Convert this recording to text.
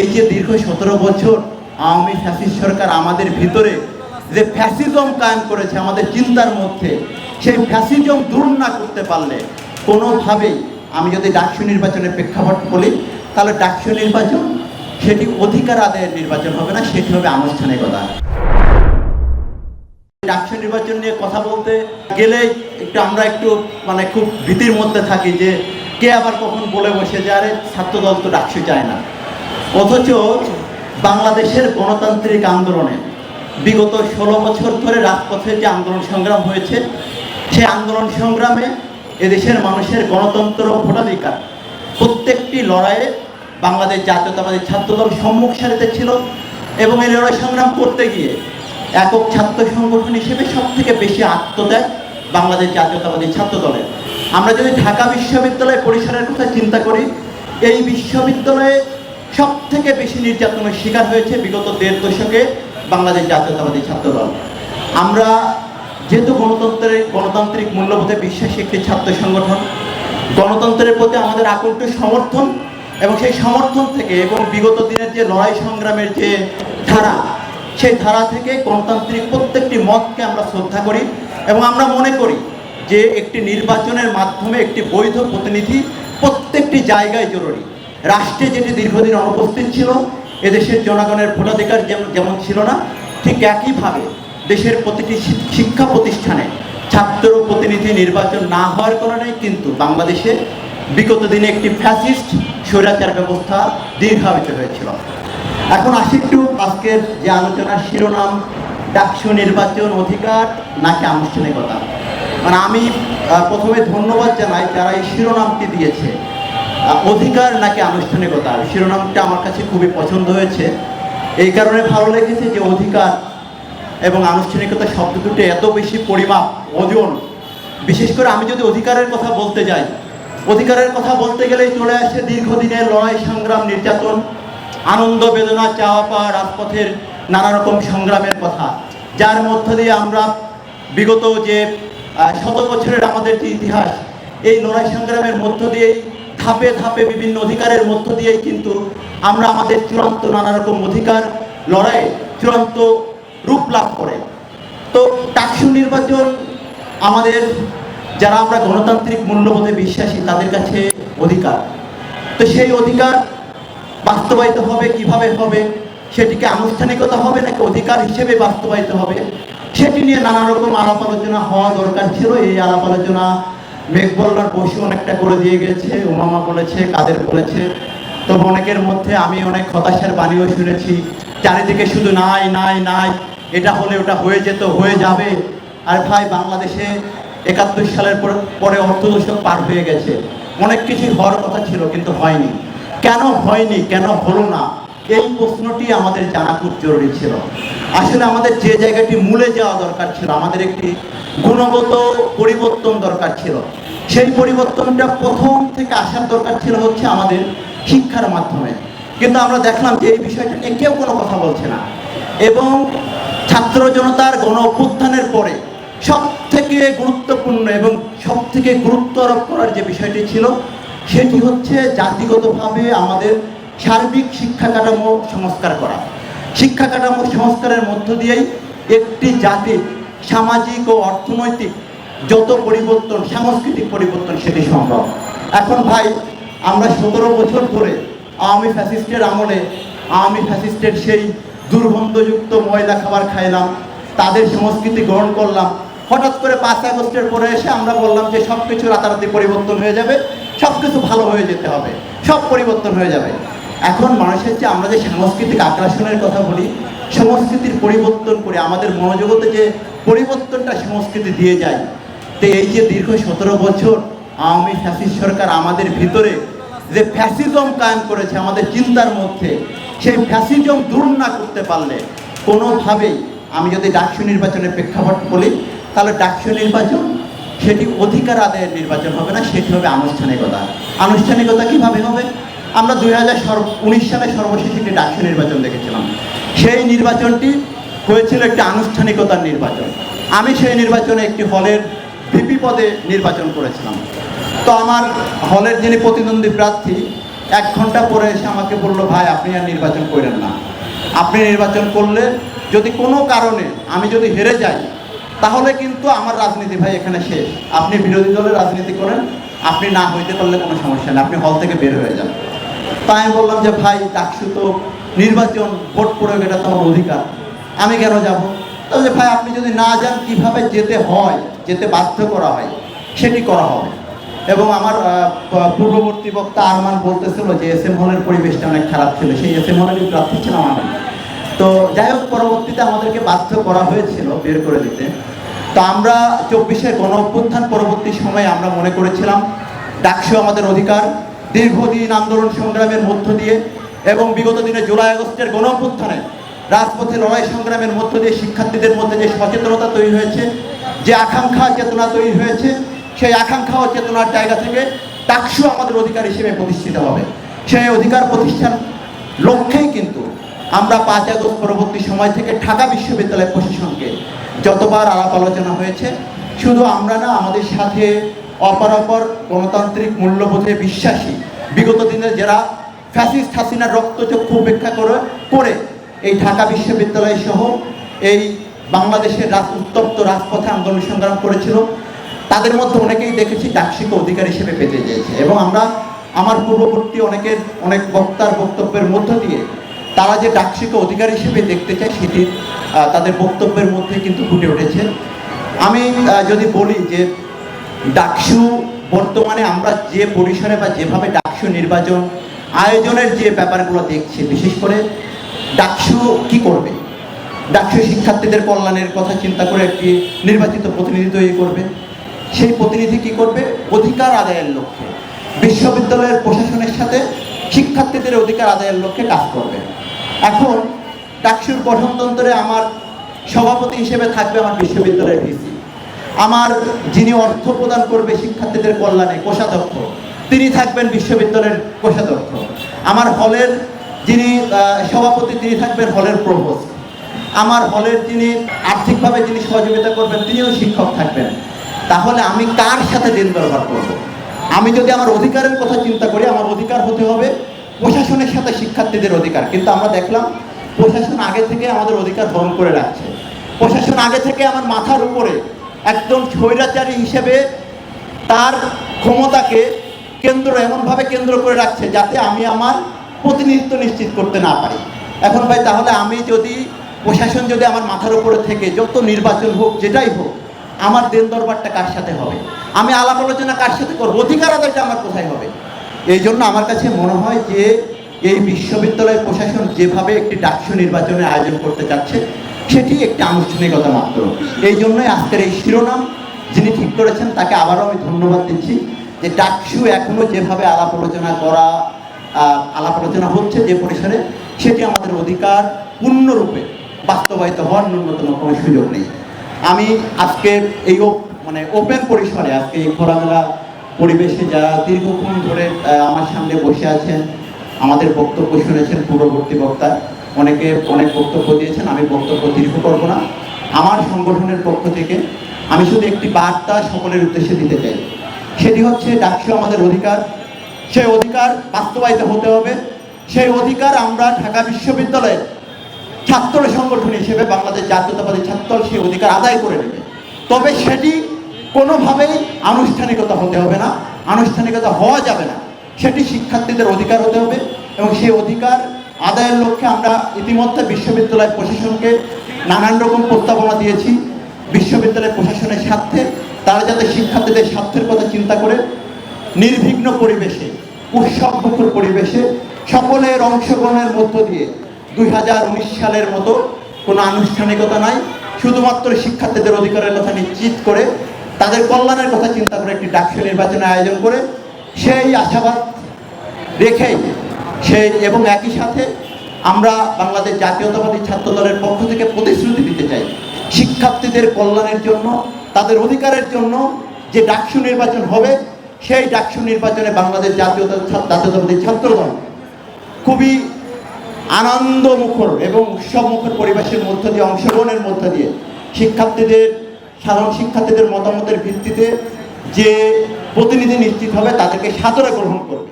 এই যে দীর্ঘ সতেরো বছর আওয়ামী ফ্যাসিস্ট সরকার আমাদের ভিতরে যে ফ্যাসিজম কায়েম করেছে আমাদের চিন্তার মধ্যে, সেই ফ্যাসিজম দূর না করতে পারলে কোনোভাবেই আমি যদি ডাকসু নির্বাচনের প্রেক্ষাপট বলি, তাহলে ডাকসু নির্বাচন সেটি অধিকার আদায়ের নির্বাচন হবে না, সেটি হবে আনুষ্ঠানিকতা। ডাকসু নির্বাচন নিয়ে কথা বলতে গেলে একটু আমরা একটু মানে খুব ভীতির মধ্যে থাকি যে কে আবার কখন বলে বসে যে আরে ছাত্রদল তো ডাকসু চায় না। অথচ বাংলাদেশের গণতান্ত্রিক আন্দোলনে বিগত ষোলো বছর ধরে রাজপথে যে আন্দোলন সংগ্রাম হয়েছে, সেই আন্দোলন সংগ্রামে এদেশের মানুষের গণতন্ত্র ভোটাধিকার প্রত্যেকটি লড়াইয়ে বাংলাদেশ জাতীয়তাবাদী ছাত্রদল সম্মুখ সারিতে ছিল এবং এই লড়াই সংগ্রাম করতে গিয়ে একক ছাত্র সংগঠন হিসেবে সব থেকে বেশি আত্মত্যাগ বাংলাদেশ জাতীয়তাবাদী ছাত্রদলের। আমরা যদি ঢাকা বিশ্ববিদ্যালয় পরিসরের কথা চিন্তা করি, এই বিশ্ববিদ্যালয়ে সব থেকে বেশি নির্যাতনের শিকার হয়েছে বিগত দেড় দশকে বাংলাদেশ জাতীয়তাবাদী ছাত্র দল আমরা যেহেতু গণতন্ত্রের, গণতান্ত্রিক মূল্যবোধে বিশ্বাসী একটি ছাত্র সংগঠন, গণতন্ত্রের প্রতি আমাদের আকুণ্ঠ সমর্থন এবং সেই সমর্থন থেকে এবং বিগত দিনের যে লড়াই সংগ্রামের যে ধারা, সেই ধারা থেকে গণতান্ত্রিক প্রত্যেকটি মতকে আমরা শ্রদ্ধা করি এবং আমরা মনে করি যে একটি নির্বাচনের মাধ্যমে একটি বৈধ প্রতিনিধি প্রত্যেকটি জায়গায় জরুরি। রাষ্ট্রে যেটি দীর্ঘদিন অনুপস্থিত ছিল, এদেশের জনগণের ভোটাধিকার যেমন যেমন ছিল না, ঠিক একইভাবে দেশের প্রতিটি শিক্ষা প্রতিষ্ঠানে ছাত্র প্রতিনিধি নির্বাচন না হওয়ার কারণে কিন্তু বাংলাদেশে বিগত দিনে একটি ফ্যাসিস্ট স্বৈরাচার ব্যবস্থা দীর্ঘায়িত হয়েছিল। এখন আসি একটু আজকের যে আলোচনার শিরোনাম, ডাকসু নির্বাচন অধিকার নাকি আনুষ্ঠানিকতা? মানে আমি প্রথমে ধন্যবাদ জানাই যারা এই শিরোনামটি দিয়েছে। অধিকার নাকি আনুষ্ঠানিকতা? শিরোনামটা আমার কাছে খুবই পছন্দ হয়েছে। এই কারণে ভালো লেগেছে যে অধিকার এবং আনুষ্ঠানিকতা শব্দ দুটো এত বেশি পরিমাপ, ওজন। বিশেষ করে আমি যদি অধিকারের কথা বলতে যাই, অধিকারের কথা বলতে গেলেই চলে আসে দীর্ঘদিনের লড়াই, সংগ্রাম, নির্যাতন, আনন্দ, বেদনা, চাওয়া পাওয়া, রাজপথের নানা রকম সংগ্রামের কথা। যার মধ্য দিয়ে আমরা বিগত যে শত বছরের আমাদের যে ইতিহাস, এই লড়াই, সংগ্রামের মধ্য দিয়েই ধাপে ধাপে বিভিন্ন অধিকারের মধ্য দিয়েই কিন্তু আমরা আমাদের চূড়ান্ত নানা রকম অধিকার লড়াই চূড়ান্ত রূপ লাভ করে। তো টাকসু নির্বাচন আমাদের, যারা আমরা গণতান্ত্রিক মূল্যবোধে বিশ্বাসী, তাদের কাছে অধিকার। তো সেই অধিকার বাস্তবায়িত হবে, কীভাবে হবে, সেটিকে আনুষ্ঠানিকতা হবে নাকি অধিকার হিসেবে বাস্তবায়িত হবে, সেটি নিয়ে নানা রকম আলাপ আলোচনা হওয়া দরকার ছিল। এই আলাপ আলোচনা মেঘবল্লার বসু অনেকটা করে দিয়ে গেছে, উমামা বলেছে, কাদের বলেছে। তো অনেকের মধ্যে আমি অনেক হতাশার বাণীও শুনেছি, চারিদিকে শুধু নাই নাই নাই, এটা হলে ওটা হয়ে যেত, হয়ে যাবে। আর ভাই, বাংলাদেশে একাত্তর সালের পর- অর্থদশক পার হয়ে গেছে। অনেক কিছুই হওয়ার কথা ছিল, কিন্তু হয়নি। কেন হয়নি? কেন হলো না? এই প্রশ্নটি আমাদের জানা খুব জরুরি ছিল। আসলে আমাদের যে জায়গাটি মূলে যাওয়া দরকার ছিল, আমাদের একটি গুণগত পরিবর্তন দরকার ছিল। সেই পরিবর্তনটা প্রথম থেকে আসার দরকার ছিল হচ্ছে আমাদের শিক্ষার মাধ্যমে। কিন্তু আমরা দেখলাম যে এই বিষয়টা নিয়ে কেউ কোনো কথা বলছে না। এবং ছাত্র জনতার গণ অভ্যুত্থানের পরে সব থেকে গুরুত্বপূর্ণ এবং সব থেকে গুরুত্ব আরোপ করার যে বিষয়টি ছিল, সেটি হচ্ছে জাতিগতভাবে আমাদের সার্বিক শিক্ষা কাঠামো সংস্কার করা। শিক্ষা কাঠামো সংস্কারের মধ্য দিয়েই একটি জাতির সামাজিক ও অর্থনৈতিক যত পরিবর্তন, সাংস্কৃতিক পরিবর্তন সেটি সম্ভব। এখন ভাই, আমরা সতেরো বছর ধরে আওয়ামী ফ্যাসিস্টের আমলে, আওয়ামী ফ্যাসিস্টের সেই দুর্গন্ধযুক্ত ময়লা খাবার খাইলাম, তাদের সংস্কৃতি গ্রহণ করলাম। হঠাৎ করে পাঁচ আগস্টের পরে এসে আমরা বললাম যে সব কিছু রাতারাতি পরিবর্তন হয়ে যাবে সব কিছু ভালো হয়ে যেতে হবে, সব পরিবর্তন হয়ে যাবে। এখন মানুষের যে আমরা যে সাংস্কৃতিক আগ্রাসনের কথা বলি, সংস্কৃতির পরিবর্তন করে আমাদের মনোজগতে যে পরিবর্তনটা সংস্কৃতি দিয়ে যায়, তো এই যে দীর্ঘ সতেরো বছর আওয়ামী ফ্যাসিস্ট সরকার আমাদের ভিতরে যে ফ্যাসিজম কায়েম করেছে আমাদের চিন্তার মধ্যে, সেই ফ্যাসিজম দূর না করতে পারলে কোনোভাবেই আমি যদি ডাকসু নির্বাচনের প্রেক্ষাপট বলি, তাহলে ডাকসু নির্বাচন সেটি অধিকার আদায়ের নির্বাচন হবে না, সেটি হবে আনুষ্ঠানিকতা। আনুষ্ঠানিকতা কীভাবে হবে? আমরা দুই হাজার উনিশ সালে সর্বশেষ একটি ডাকসু নির্বাচন দেখেছিলাম। সেই নির্বাচনটি হয়েছিল একটি আনুষ্ঠানিকতার নির্বাচন। আমি সেই নির্বাচনে একটি হলের ভিপি পদে নির্বাচন করেছিলাম। তো আমার হলের যিনি প্রতিদ্বন্দ্বী প্রার্থী, এক ঘণ্টা পরে এসে আমাকে বলল, ভাই, আপনি আর নির্বাচন করেন না। আপনি নির্বাচন করলে যদি কোনো কারণে আমি যদি হেরে যাই, তাহলে কিন্তু আমার রাজনীতি ভাই এখানে শেষ। আপনি বিরোধী দলের রাজনীতি করেন, আপনি না হইতে পারলে কোনো সমস্যা নেই। আপনি হল থেকে বের হয়ে যান। তাই আমি বললাম যে, ভাই, ডাকসু তো নির্বাচন, ভোট প্রয়োগ এটা তো আমার অধিকার। আমি কেন যাব? তাহলে ভাই, আপনি যদি না যান, কীভাবে যেতে হয়, যেতে বাধ্য করা হয়, সেটি করা হবে। এবং আমার পূর্ববর্তী বক্তা আরমান বলতেছিল যে এস এম হলের পরিবেশটা অনেক খারাপ ছিল, সেই এস এম হলেরই প্রার্থী ছিলাম আমি তো যাই হোক, পরবর্তীতে আমাদেরকে বাধ্য করা হয়েছিল বের করে দিতে। তো আমরা চব্বিশের গণ অভ্যুত্থান পরবর্তী সময়ে আমরা মনে করেছিলাম, ডাকসু আমাদের অধিকার দীর্ঘদিন আন্দোলন সংগ্রামের মধ্য দিয়ে এবং বিগত দিনে জুলাই আগস্টের গণ অভ্যুত্থানে রাজপথে লড়াই সংগ্রামের মধ্য দিয়ে শিক্ষার্থীদের মধ্যে যে সচেতনতা তৈরি হয়েছে, যে আকাঙ্ক্ষা চেতনা তৈরি হয়েছে, সেই আকাঙ্ক্ষা ও চেতনার জায়গা থেকে ডাকসু আমাদের অধিকার হিসেবে প্রতিষ্ঠিত হবে। সেই অধিকার প্রতিষ্ঠান লক্ষ্যেই কিন্তু আমরা পাঁচ আগস্ট পরবর্তী সময় থেকে ঢাকা বিশ্ববিদ্যালয় প্রশাসনকে যতবার আলাপ আলোচনা হয়েছে, শুধু আমরা না, আমাদের সাথে অপরাপর গণতান্ত্রিক মূল্যবোধে বিশ্বাসী বিগত দিনে যারা ফ্যাসিস্ট হাসিনার রক্তচক্ষু উপেক্ষা করে করে এই ঢাকা বিশ্ববিদ্যালয় সহ এই বাংলাদেশের রাজ উত্তপ্ত রাজপথে আন্দোলন সংগ্রাম করেছিল তাদের মধ্যে অনেকেই দেখেছি ডাকসিকে অধিকার হিসেবে পেতে চেয়েছে। এবং আমরা আমার পূর্ববর্তী অনেকের অনেক বক্তার বক্তব্যের মধ্য দিয়ে তারা যে ডাকসিকে অধিকার হিসেবে দেখতে চায় সেটি আহ, তাদের বক্তব্যের মধ্যে কিন্তু ফুটে উঠেছে। আমি যদি বলি যে ডাকসু বর্তমানে আমরা যে পরিসরে বা যেভাবে ডাকসু নির্বাচন আয়োজনের যে ব্যাপারগুলো দেখছি, বিশেষ করে ডাকসু কি করবে? ডাকসু শিক্ষার্থীদের কল্যাণের কথা চিন্তা করে একটি নির্বাচিত প্রতিনিধি তৈরি করবে। সেই প্রতিনিধি কি করবে? অধিকার আদায়ের লক্ষ্যে। বিশ্ববিদ্যালয়ের প্রশাসনের সাথে শিক্ষার্থীদের অধিকার আদায়ের লক্ষ্যে কাজ করবে। এখন ডাকসুর গঠনতন্ত্রে আমার সভাপতি হিসেবে থাকবে আমার বিশ্ববিদ্যালয়ের ভিসি। আমার যিনি অর্থ প্রদান করবে শিক্ষার্থীদের কল্যাণে কোষাধ্যক্ষ, তিনি থাকবেন বিশ্ববিদ্যালয়ের কোষাধ্যক্ষ। আমার হলের যিনি সভাপতি, তিনি থাকবেন হলের প্রভোস্ট আমার হলের যিনি আর্থিকভাবে যিনি সহযোগিতা করবেন, তিনিও শিক্ষক থাকবেন। তাহলে আমি কার সাথে দিন ব্যবহার করব? আমি যদি আমার অধিকারের কথা চিন্তা করি, আমার অধিকার হতে হবে প্রশাসনের সাথে শিক্ষার্থীদের অধিকার। কিন্তু আমরা দেখলাম, প্রশাসন আগে থেকে আমাদের অধিকার হরণ করে রাখছে। প্রশাসন আগে থেকে আমার মাথার উপরে একদম স্বৈরাচারী হিসেবে তার ক্ষমতাকে কেন্দ্র এমনভাবে কেন্দ্র করে রাখছে যাতে আমি আমার প্রতিনিধিত্ব নিশ্চিত করতে না পারি। এখন ভাই, তাহলে আমি যদি প্রশাসন যদি আমার মাথার উপরে থেকে যত নির্বাচন হোক, যেটাই হোক, আমার দেন দরবারটা কার সাথে হবে? আমি আলাপ আলোচনা কার সাথে করব? অধিকার আদায়টা আমার কোথায় হবে? এই জন্য আমার কাছে মনে হয় যে এই বিশ্ববিদ্যালয় প্রশাসন যেভাবে একটি ডাকসু নির্বাচনের আয়োজন করতে চাচ্ছে সেটি একটি আনুষ্ঠানিকতা মাত্র। এই জন্যই আজকের এই শিরোনাম যিনি ঠিক করেছেন, তাকে আবারও আমি ধন্যবাদ দিচ্ছি যে ডাকসু এখনও যেভাবে আলাপ আলোচনা করা আলাপ আলোচনা হচ্ছে যে পরিসরে, সেটি আমাদের অধিকার পূর্ণরূপে বাস্তবায়িত হওয়ার ন্যূনতম কোনো সুযোগ নেই। আমি আজকে এই মানে ওপেন পরিসরে, আজকে এই খোলামেলা পরিবেশে যারা দীর্ঘক্ষণ ধরে আমার সামনে বসে আছেন, আমাদের বক্তব্য শুনেছেন পূর্ববর্তী বক্তা অনেকে অনেক বক্তব্য দিয়েছেন, আমি বক্তব্য দীর্ঘ করব না। আমার সংগঠনের পক্ষ থেকে আমি শুধু একটি বার্তা সকলের উদ্দেশ্যে দিতে চাই। সেটি হচ্ছে, ডাকসু আমাদের অধিকার। সেই অধিকার বাস্তবায়িত হতে হবে। সেই অধিকার আমরা ঢাকা বিশ্ববিদ্যালয়ের ছাত্র সংগঠন হিসেবে, বাংলাদেশ জাতীয়তাবাদী ছাত্র সেই অধিকার আদায় করে নেবে। তবে সেটি কোনোভাবেই আনুষ্ঠানিকতা হতে হবে না। আনুষ্ঠানিকতা হওয়া যাবে না। সেটি শিক্ষার্থীদের অধিকার হতে হবে এবং সেই অধিকার আদায়ের লক্ষ্যে আমরা ইতিমধ্যে বিশ্ববিদ্যালয় প্রশাসনকে নানান রকম প্রস্তাবনা দিয়েছি। বিশ্ববিদ্যালয় প্রশাসনের স্বার্থে, তারা যাতে শিক্ষার্থীদের স্বার্থের কথা চিন্তা করে, নির্বিঘ্ন পরিবেশে উৎসব উৎসবমুখর পরিবেশে সকলের অংশগ্রহণের মধ্য দিয়ে দুই হাজার উনিশ সালের মতো কোনো আনুষ্ঠানিকতা নাই। শুধুমাত্র শিক্ষার্থীদের অধিকারের কথা নিশ্চিত করে, তাদের কল্যাণের কথা চিন্তা করে একটি ডাকসু নির্বাচনের আয়োজন করে, সেই আশাবাদ রেখেই সেই এবং একই সাথে আমরা বাংলাদেশ জাতীয়তাবাদী ছাত্র দলের পক্ষ থেকে প্রতিশ্রুতি দিতে চাই। শিক্ষার্থীদের কল্যাণের জন্য, তাদের অধিকারের জন্য যে ডাকসু নির্বাচন হবে, সেই ডাকসু নির্বাচনে বাংলাদেশ জাতীয়তা জাতীয়তাবাদী ছাত্র দল খুবই আনন্দমুখর এবং উৎসবমুখর পরিবেশের মধ্য দিয়ে, অংশগ্রহণের মধ্য দিয়ে শিক্ষার্থীদের, সাধারণ শিক্ষার্থীদের মতামতের ভিত্তিতে যে প্রতিনিধি নিশ্চিত হবে, তাদেরকে সাদরে গ্রহণ করবে।